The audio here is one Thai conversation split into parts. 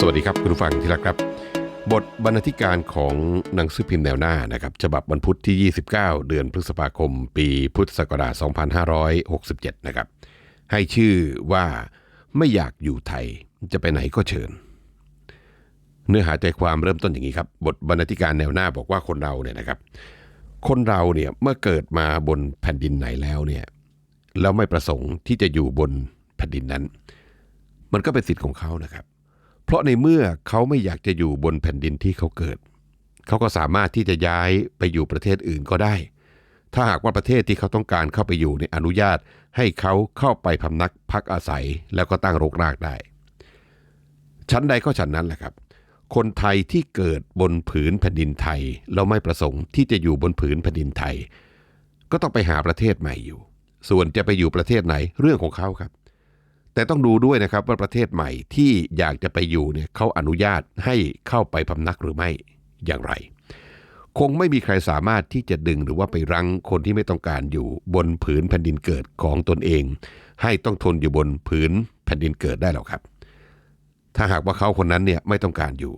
สวัสดีครับคุณผู้ฟังที่รักครับ บทบรรณาธิการของหนังสือพิมพ์แนวหน้านะครับฉบับวันพุธที่ 29 เดือนพฤษภาคม ปีพุทธศักราช 2567 นะครับ ให้ชื่อว่าไม่อยากอยู่ไทยจะไปไหนก็เชิญ เนื้อหาใจความเริ่มต้นอย่างนี้ครับ บทบรรณาธิการแนวหน้าบอกว่าคนเราเนี่ยนะครับ คนเราเนี่ยเมื่อเกิดมาบนแผ่นดินไหนแล้วเนี่ยแล้วไม่ประสงค์ที่จะอยู่บนแผ่นดินนั้น มันก็เป็นสิทธิ์ของเขานะครับ เพราะในเมื่อเขาไม่อยากจะอยู่บนแผ่นดินที่เขาเกิด เขาก็สามารถที่จะย้ายไปอยู่ประเทศอื่นก็ได้ ถ้าหากว่าประเทศที่เขาต้องการเข้าไปอยู่ในอนุญาต ให้เขาเข้าไปพำนักพักอาศัยแล้วก็ตั้งรกรากได้ ชั้นใดก็ชั้นนั้นแหละครับ คนไทยที่เกิดบนผืนแผ่นดินไทยเราไม่ประสงค์ที่จะอยู่บนผืนแผ่นดินไทย ก็ต้องไปหาประเทศใหม่อยู่ ส่วนจะไปอยู่ประเทศไหนเรื่องของเขาครับ แต่ต้องดูด้วยนะครับว่าประเทศใหม่ที่อยากจะไปอยู่เนี่ยเขาอนุญาตให้เข้าไปพำนักหรือไม่อย่างไร คงไม่มีใครสามารถที่จะดึงหรือว่าไปรั้งคนที่ไม่ต้องการอยู่บนผืนแผ่นดินเกิดของตนเอง ให้ต้องทนอยู่บนผืนแผ่นดินเกิดได้หรอกครับ ถ้าหากว่าเขาคนนั้นเนี่ยไม่ต้องการอยู่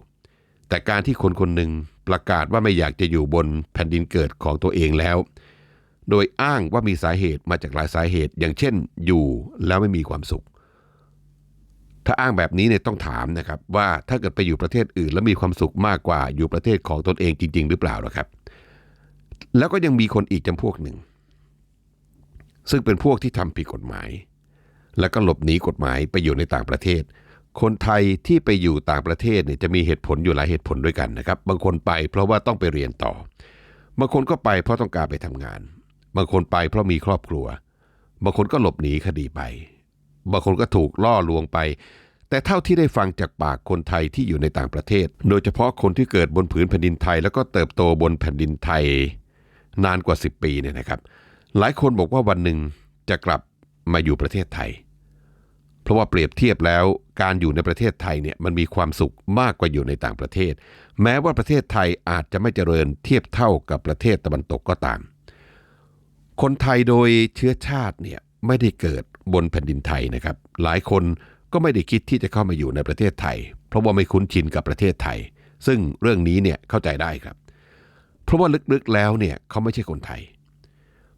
แต่การที่คนคนหนึ่งประกาศว่าไม่อยากจะอยู่บนแผ่นดินเกิดของตัวเองแล้ว โดยอ้างว่ามีสาเหตุมาจากหลายสาเหตุ อย่างเช่น อยู่แล้วไม่มีความสุข ถ้าอ้างแบบนี้เนี่ยต้องถามนะครับว่าถ้าเกิดไปอยู่ประเทศอื่น แล้วมีความสุขมากกว่าอยู่ประเทศของตนเองจริง ๆ หรือเปล่านะครับ แล้วก็ยังมีคนอีกจำพวกหนึ่ง ซึ่งเป็นพวกที่ทำผิดกฎหมาย แล้วก็หลบหนีกฎหมายไปอยู่ในต่างประเทศ คนไทยที่ไปอยู่ต่างประเทศเนี่ยจะมีเหตุผลอยู่หลายเหตุผลด้วยกันนะครับ บางคนไปเพราะว่าต้องไปเรียนต่อบางคนก็ไปเพราะต้องการไปทำงาน บางคนไปเพราะมีครอบครัว บางคนก็หลบหนีคดีไป บางคนก็ถูกล่อลวงไป แต่เท่าที่ได้ฟังจากปากคนไทยที่อยู่ในต่างประเทศ โดยเฉพาะคนที่เกิดบนผืนแผ่นดินไทย แล้วก็เติบโตบนแผ่นดินไทย นานกว่า 10 ปีเนี่ยนะครับ หลายคนบอกว่าวันหนึ่งจะกลับมาอยู่ประเทศไทย เพราะว่าเปรียบเทียบแล้วการอยู่ในประเทศไทยเนี่ยมันมีความสุขมากกว่าอยู่ในต่างประเทศ แม้ว่าประเทศไทยอาจจะไม่เจริญเทียบเท่ากับประเทศตะวันตกก็ตาม คนไทยโดยเชื้อชาติเนี่ยไม่ได้เกิด บนแผ่นดินไทยนะครับ หลายคนก็ไม่ได้คิดที่จะเข้ามาอยู่ในประเทศไทย เพราะว่าไม่คุ้นชินกับประเทศไทย ซึ่งเรื่องนี้เนี่ยเข้าใจได้ครับ เพราะว่าลึกๆแล้วเนี่ยเขาไม่ใช่คนไทย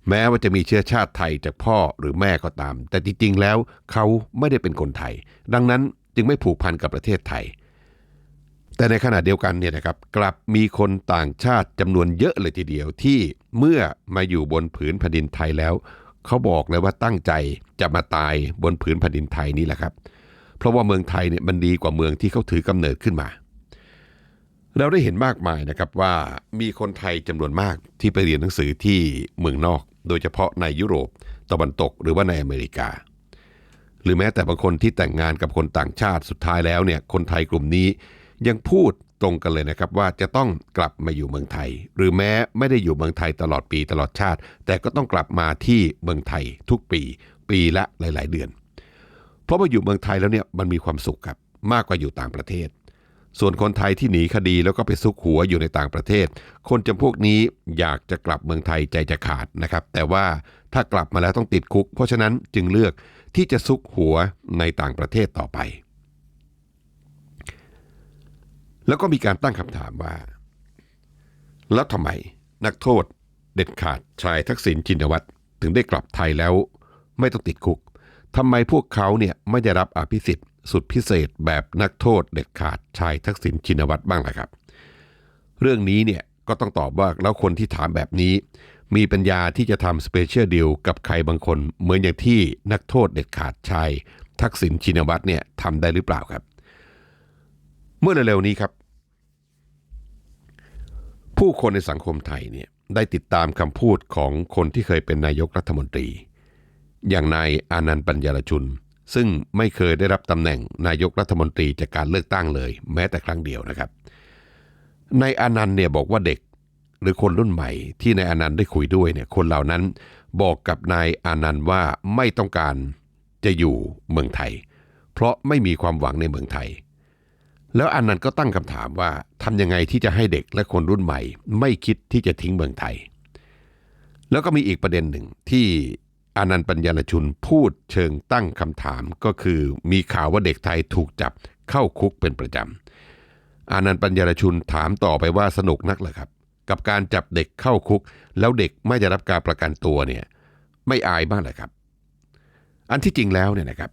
แม้ว่าจะมีเชื้อชาติไทยจากพ่อหรือแม่ก็ตาม แต่จริงๆแล้วเขาไม่ได้เป็นคนไทย ดังนั้นจึงไม่ผูกพันกับประเทศไทย แต่ในขณะเดียวกันเนี่ยนะครับกลับมีคนต่างชาติจำนวนเยอะเลยทีเดียวที่เมื่อมาอยู่บนผืนแผ่นดินไทยแล้ว เขาบอกเลยว่าตั้งใจจะมาตายบนผืนแผ่นดินไทยนี่แหละครับ เพราะว่าเมืองไทยเนี่ยมันดีกว่าเมืองที่เขาถือกำเนิดขึ้นมา เราได้เห็นมากมายนะครับว่ามีคนไทยจำนวนมากที่ไปเรียนหนังสือที่เมืองนอก โดยเฉพาะในยุโรปตะวันตกหรือว่าในอเมริกา หรือแม้แต่บางคนที่แต่งงานกับคนต่างชาติสุดท้ายแล้วเนี่ยคนไทยกลุ่มนี้ยังพูด ตรงกันเลยนะครับว่าจะต้องกลับมาอยู่เมืองไทย หรือแม้ไม่ได้อยู่เมืองไทยตลอดปีตลอดชาติ แต่ก็ต้องกลับมาที่เมืองไทยทุกปี ปีละหลาย ๆ เดือน เพราะว่าอยู่เมืองไทยแล้วเนี่ยมันมีความสุขครับมากกว่าอยู่ต่างประเทศ ส่วนคนไทยที่หนีคดีแล้วก็ไปซุกหัวอยู่ในต่างประเทศ คนจำพวกนี้อยากจะกลับเมืองไทยใจจะขาดนะครับ แต่ว่าถ้ากลับมาแล้วต้องติดคุก เพราะฉะนั้นจึงเลือกที่จะซุกหัวในต่างประเทศต่อไป แล้วก็มีการตั้งคำถามว่า แล้วทำไมนักโทษเด็ดขาดชายทักษิณชินวัตรถึงได้กลับไทยแล้ว ไม่ต้องติดคุกทำไมพวกเขาเนี่ยไม่ได้รับอภิสิทธิ์สุดพิเศษแบบนักโทษเด็ดขาดชายทักษิณชินวัตรบ้างล่ะครับ เรื่องนี้เนี่ยก็ต้องตอบว่าแล้วคนที่ถามแบบนี้ มีปัญญาที่จะทำสเปเชียลดีลกับใครบางคน เหมือนอย่างที่นักโทษเด็ดขาดชายทักษิณชินวัตรเนี่ยทำได้หรือเปล่าครับ เมื่อเร็วๆนี้ครับ ผู้คนในสังคมไทยเนี่ยได้ติดตามคำพูดของคนที่เคยเป็นนายกรัฐมนตรี อย่างนายอานันต์ปัญญารชุน ซึ่งไม่เคยได้รับตำแหน่งนายกรัฐมนตรีจากการเลือกตั้งเลย แม้แต่ครั้งเดียวนะครับนายอานันต์เนี่ยบอกว่าเด็กหรือคนรุ่นใหม่ที่นายอานันต์ได้คุยด้วยเนี่ยคนเหล่านั้นบอกกับนายอานันต์ว่าไม่ต้องการจะอยู่เมืองไทย เพราะไม่มีความหวังในเมืองไทย แล้วอันนั้นก็ตั้งคำถามว่าทำยังไงที่จะให้เด็กและคนรุ่นใหม่ ไม่คิดที่จะทิ้งเมืองไทย แล้วก็มีอีกประเด็นหนึ่งที่อานันต์ปัญญาชุนพูดเชิงตั้งคำถามก็คือมีข่าวว่าเด็กไทยถูกจับเข้าคุกเป็นประจำอานันต์ปัญญารชุนถามต่อไปว่าสนุกนักเหรอครับ กับการจับเด็กเข้าคุก แล้วเด็กไม่ได้รับการประกันตัวเนี่ยไม่อายบ้างเหรอครับ อันที่จริงแล้วเนี่ยนะครับ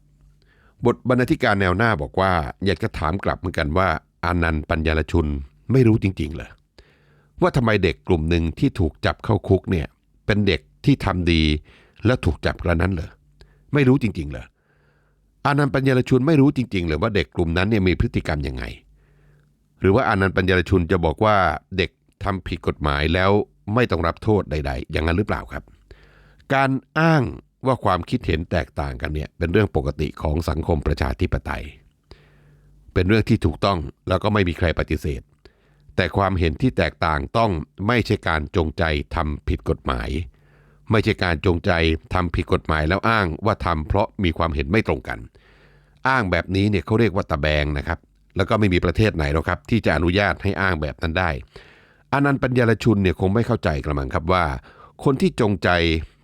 บทบรรณาธิการแนวหน้าบอกว่า อยากจะถามกลับเหมือนกันว่า อานันต์ปัญญารชุนไม่รู้จริงๆเหรอว่าทำไมเด็กกลุ่มหนึ่งที่ถูกจับเข้าคุกเนี่ย เป็นเด็กที่ทำดีแล้วถูกจับกระนั้นเหรอไม่รู้จริงๆเหรอานันต์ปัญญารชุนไม่รู้จริงๆเลยว่าเด็กกลุ่มนั้นเนี่ยมีพฤติกรรมยังไง หรือว่าอานันต์ปัญญารชุนจะบอกว่าเด็กทำผิดกฎหมายแล้วไม่ต้องรับโทษใด ๆ อย่างนั้นหรือเปล่าครับ การอ้าง ว่าความคิดเห็นแตกต่างกันเนี่ยเป็นเรื่องปกติของสังคมประชาธิปไตย เป็นเรื่องที่ถูกต้องแล้วก็ไม่มีใครปฏิเสธ แต่ความเห็นที่แตกต่างต้องไม่ใช่การจงใจทำผิดกฎหมาย ไม่ใช่การจงใจทำผิดกฎหมายแล้วอ้างว่าทำเพราะมีความเห็นไม่ตรงกัน อ้างแบบนี้เนี่ยเขาเรียกว่าตะแบงนะครับแล้วก็ไม่มีประเทศไหนหรอกครับ ที่จะอนุญาตให้อ้างแบบนั้นได้อานันต์ปัญญารชุนเนี่ยคงไม่เข้าใจกระมังครับว่า คนที่จงใจ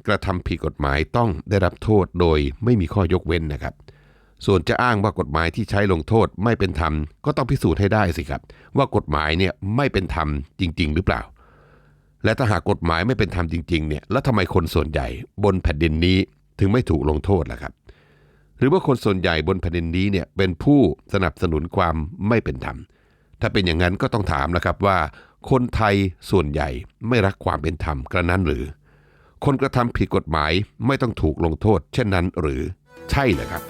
กระทำผิดกฎหมายต้องได้รับโทษโดยไม่มีข้อยกเว้นนะครับ ส่วนจะอ้างว่ากฎหมายที่ใช้ลงโทษไม่เป็นธรรมก็ต้องพิสูจน์ให้ได้สิครับ ว่ากฎหมายเนี่ยไม่เป็นธรรมจริง ๆ หรือเปล่า และถ้าหากกฎหมายไม่เป็นธรรมจริงๆเนี่ยแล้วทำไมคนส่วนใหญ่บนแผ่นดินนี้ถึงไม่ถูกลงโทษล่ะครับ หรือว่าคนส่วนใหญ่บนแผ่นดินนี้เนี่ยเป็นผู้สนับสนุนความไม่เป็นธรรมถ้าเป็นอย่างนั้นก็ต้องถามนะครับว่า คนไทยส่วนใหญ่ไม่รักความเป็นธรรมกระนั้นหรือ คนกระทำผิดกฎหมายไม่ต้องถูกลงโทษ เช่นนั้นหรือใช่เลยครับ